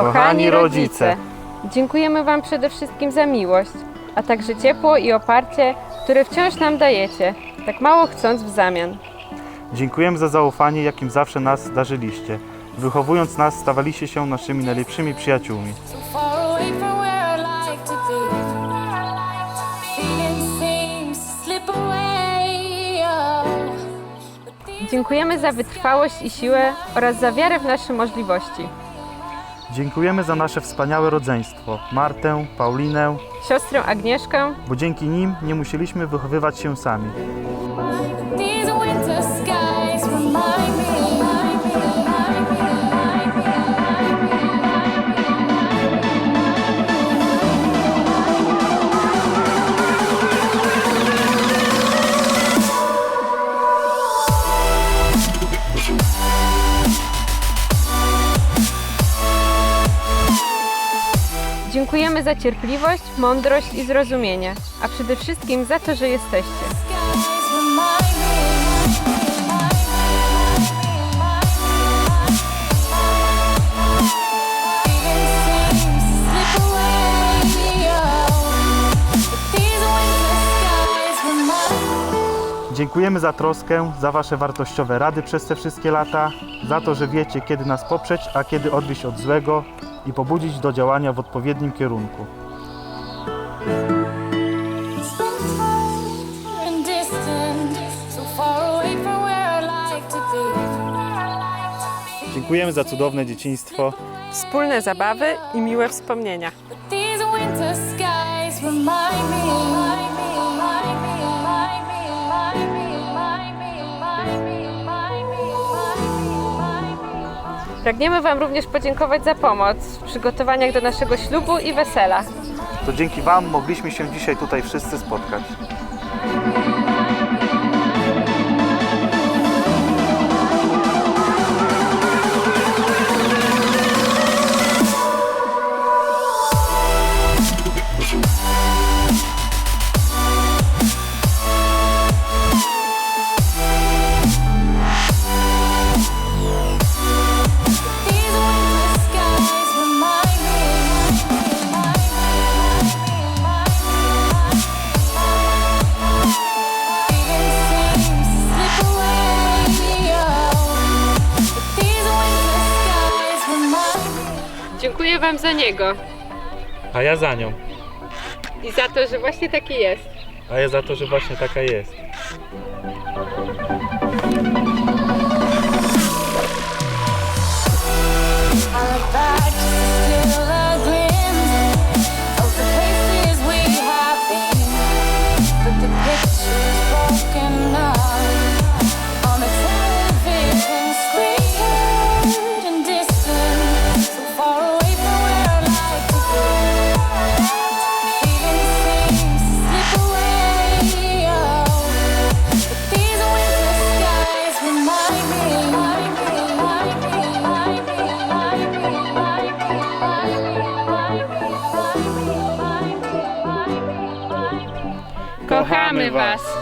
Kochani rodzice, dziękujemy Wam przede wszystkim za miłość, a także ciepło i oparcie, które wciąż nam dajecie, tak mało chcąc w zamian. Dziękujemy za zaufanie, jakim zawsze nas darzyliście. Wychowując nas, stawaliście się naszymi najlepszymi przyjaciółmi. So far away from where I like to be. Feeling seems to slip away. Oh. But these Dziękujemy za wytrwałość i siłę oraz za wiarę w nasze możliwości. Dziękujemy za nasze wspaniałe rodzeństwo, Martę, Paulinę, Siostrę Agnieszkę, bo dzięki nim nie musieliśmy wychowywać się sami. Dziękujemy za cierpliwość, mądrość i zrozumienie, a przede wszystkim za to, że jesteście. Dziękujemy za troskę, za Wasze wartościowe rady przez te wszystkie lata, za to, że wiecie, kiedy nas poprzeć, a kiedy odwieść od złego i pobudzić do działania w odpowiednim kierunku. Dziękujemy za cudowne dzieciństwo. Wspólne zabawy i miłe wspomnienia. Pragniemy Wam również podziękować za pomoc w przygotowaniach do naszego ślubu i wesela. To dzięki Wam mogliśmy się dzisiaj tutaj wszyscy spotkać. Dziękuję Wam za niego A ja za nią. i za to, że właśnie taki jest. A ja za to, że właśnie taka jest. Kochamy Was!